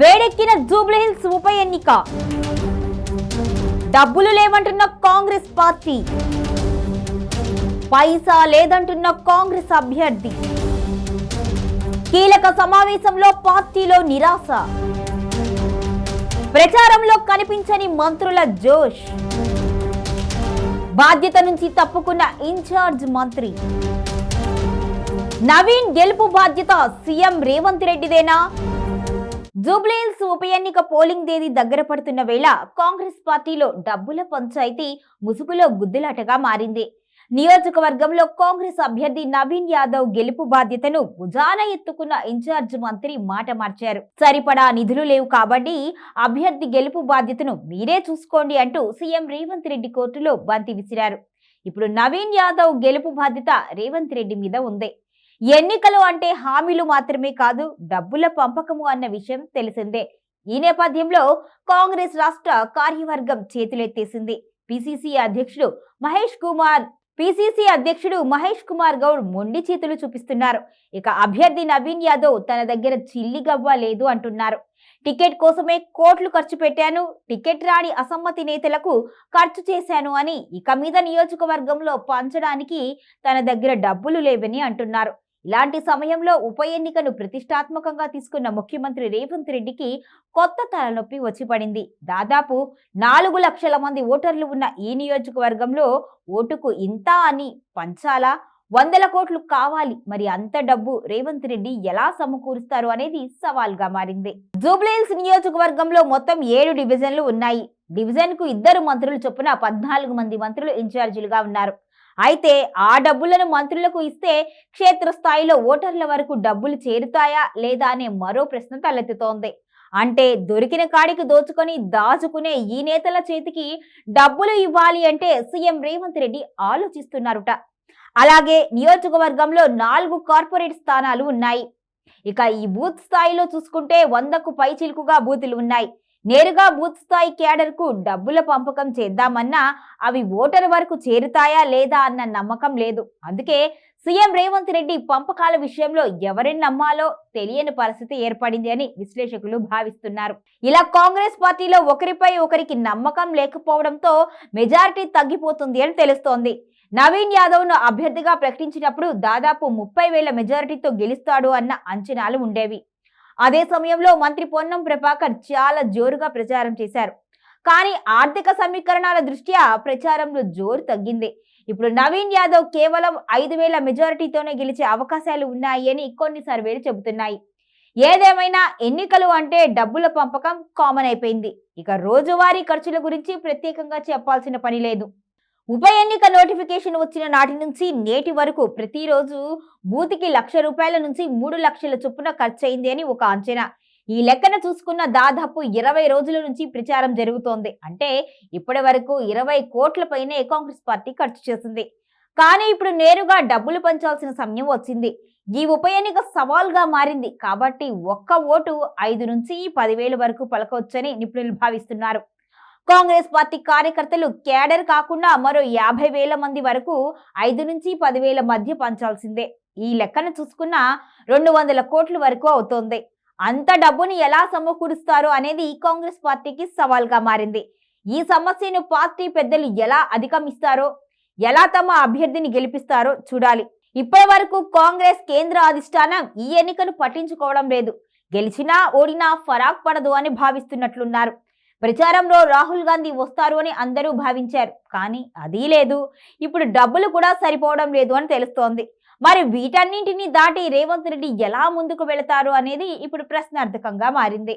వేడెక్కిన జూబ్లీహిల్స్ ఉప ఎన్నిక. డబ్బులు లేవంటున్న కాంగ్రెస్ పార్టీ. పైసా లేదంటున్న కాంగ్రెస్ అభ్యర్థి. కీలక సమావేశంలో పార్టీలో నిరాశ. ప్రచారంలో కనిపించని మంత్రుల జోష్. బాధ్యత నుంచి తప్పుకున్న ఇన్ఛార్జ్ మంత్రి. నవీన్ గెలుపు బాధ్యత సీఎం రేవంత్ రెడ్డిదేనా? జూబ్లీహిల్స్ ఉప ఎన్నిక పోలింగ్ తేదీ దగ్గర పడుతున్న వేళ కాంగ్రెస్ పార్టీలో డబ్బుల పంచాయతీ ముసుగులో గుద్దులాటగా మారింది. నియోజకవర్గంలో కాంగ్రెస్ అభ్యర్థి నవీన్ యాదవ్ గెలుపు బాధ్యతను భుజాన ఎత్తుకున్న ఇన్ఛార్జ్ మంత్రి మాట మార్చారు. సరిపడా నిధులు లేవు కాబట్టి అభ్యర్థి గెలుపు బాధ్యతను మీరే చూసుకోండి అంటూ సీఎం రేవంత్ రెడ్డి కోర్టులో బంతి విసిరారు. ఇప్పుడు నవీన్ యాదవ్ గెలుపు బాధ్యత రేవంత్ రెడ్డి మీద ఉంది. ఎన్నికలు అంటే హామీలు మాత్రమే కాదు డబ్బుల పంపకము అన్న విషయం తెలిసిందే. ఈ నేపథ్యంలో కాంగ్రెస్ రాష్ట్ర కార్యవర్గం చేతులెత్తేసింది. పిసిసి అధ్యక్షుడు మహేష్ కుమార్ పిసిసి అధ్యక్షుడు మహేష్ కుమార్ గౌడ్ మొండి చేతులు చూపిస్తున్నారు. ఇక అభ్యర్థి నవీన్ యాదవ్ తన దగ్గర చిల్లి గవ్వ లేదు అంటున్నారు. టికెట్ కోసమే కోట్లు ఖర్చు పెట్టాను టికెట్ రాని అసమ్మతి నేతలకు ఖర్చు చేశాను అని ఇక మీద నియోజకవర్గంలో పంచడానికి తన దగ్గర డబ్బులు లేవని అంటున్నారు. ఇలాంటి సమయంలో ఉప ఎన్నికను ప్రతిష్టాత్మకంగా తీసుకున్న ముఖ్యమంత్రి రేవంత్ రెడ్డికి కొత్త తలనొప్పి వచ్చి పడింది. దాదాపు నాలుగు లక్షల మంది ఓటర్లు ఉన్న ఈ నియోజకవర్గంలో ఓటుకు ఇంత అని పంచాలా? వందల కోట్లు కావాలి. మరి అంత డబ్బు రేవంత్ రెడ్డి ఎలా సమకూరుస్తారు అనేది సవాల్గా మారింది. జూబ్లీహిల్స్ నియోజకవర్గంలో మొత్తం ఏడు డివిజన్లు ఉన్నాయి. డివిజన్కు ఇద్దరు మంత్రులు చొప్పున పద్నాలుగు మంది మంత్రులు ఇన్ఛార్జీలుగా ఉన్నారు. అయితే ఆ డబ్బులను మంత్రులకు ఇస్తే క్షేత్రస్థాయిలో ఓటర్ల వరకు డబ్బులు చేరుతాయా లేదా అనే మరో ప్రశ్న తలెత్తుతోంది. అంటే దొరికిన కాడికి దోచుకొని దాచుకునే ఈ నేతల చేతికి డబ్బులు ఇవ్వాలి అంటే సీఎం రేవంత్ రెడ్డి ఆలోచిస్తున్నారుట. అలాగే నియోజకవర్గంలో నాలుగు కార్పొరేట్ స్థానాలు ఉన్నాయి. ఇక ఈ బూత్ స్థాయిలో చూసుకుంటే వందకు పై చిలుకుగా బూతులు ఉన్నాయి. నేరుగా బూత్ స్థాయి క్యాడర్కు డబ్బుల పంపకం చేద్దామన్నా అవి ఓటర్ వరకు చేరుతాయా లేదా అన్న నమ్మకం లేదు. అందుకే సీఎం రేవంత్ రెడ్డి పంపకాల విషయంలో ఎవరిని నమ్మాలో తెలియని పరిస్థితి ఏర్పడింది అని విశ్లేషకులు భావిస్తున్నారు. ఇలా కాంగ్రెస్ పార్టీలో ఒకరిపై ఒకరికి నమ్మకం లేకపోవడంతో మెజారిటీ తగ్గిపోతుంది అని తెలుస్తోంది. నవీన్ యాదవ్ను అభ్యర్థిగా ప్రకటించినప్పుడు దాదాపు ముప్పై వేల మెజారిటీతో గెలుస్తాడు అన్న అంచనాలు ఉండేవి. అదే సమయంలో మంత్రి పొన్నం ప్రభాకర్ చాలా జోరుగా ప్రచారం చేశారు. కానీ ఆర్థిక సమీకరణాల దృష్ట్యా ప్రచారంలో జోరు తగ్గింది. ఇప్పుడు నవీన్ యాదవ్ కేవలం ఐదు వేల మెజారిటీతోనే గెలిచే అవకాశాలు ఉన్నాయి అని కొన్ని సర్వేలు చెబుతున్నాయి. ఏదేమైనా ఎన్నికలు అంటే డబ్బుల పంపకం కామన్ అయిపోయింది. ఇక రోజువారీ ఖర్చుల గురించి ప్రత్యేకంగా చెప్పాల్సిన పని లేదు. ఉప ఎన్నిక నోటిఫికేషన్ వచ్చిన నాటి నుంచి నేటి వరకు ప్రతిరోజు బూతికి లక్ష రూపాయల నుంచి మూడు లక్షల చొప్పున ఖర్చయింది అని ఒక అంచనా. ఈ లెక్కన చూసుకున్న దాదాపు ఇరవై రోజుల నుంచి ప్రచారం జరుగుతోంది. అంటే ఇప్పటి వరకు ఇరవై కోట్ల పైనే కాంగ్రెస్ పార్టీ ఖర్చు చేసింది. కానీ ఇప్పుడు నేరుగా డబ్బులు పంచాల్సిన సమయం వచ్చింది. ఈ ఉప ఎన్నిక సవాల్గా మారింది. కాబట్టి ఒక్క ఓటు ఐదు నుంచి పదివేల వరకు పలకవచ్చని నిపుణులు భావిస్తున్నారు. కాంగ్రెస్ పార్టీ కార్యకర్తలు క్యాడర్ కాకుండా మరో యాభై వేల మంది వరకు ఐదు నుంచి పదివేల మధ్య పంచాల్సిందే. ఈ లెక్కను చూసుకున్న రెండు వందల కోట్ల వరకు అవుతోంది. అంత డబ్బుని ఎలా సమకూరుస్తారు అనేది కాంగ్రెస్ పార్టీకి సవాల్గా మారింది. ఈ సమస్యను పార్టీ పెద్దలు ఎలా అధిగమిస్తారో ఎలా తమ అభ్యర్థిని గెలిపిస్తారో చూడాలి. ఇప్పటి వరకు కాంగ్రెస్ కేంద్ర అధిష్టానం ఈ ఎన్నికను పట్టించుకోవడం లేదు. గెలిచినా ఓడినా ఫరాక్ పడదు అని భావిస్తున్నట్లున్నారు. ప్రచారంలో రాహుల్ గాంధీ వస్తారు అని అందరూ భావించారు. కానీ అది లేదు. ఇప్పుడు డబ్బులు కూడా సరిపోవడం లేదు అని తెలుస్తోంది. మరి వీటన్నింటినీ దాటి రేవంత్ రెడ్డి ఎలా ముందుకు వెళతారు అనేది ఇప్పుడు ప్రశ్నార్థకంగా మారింది.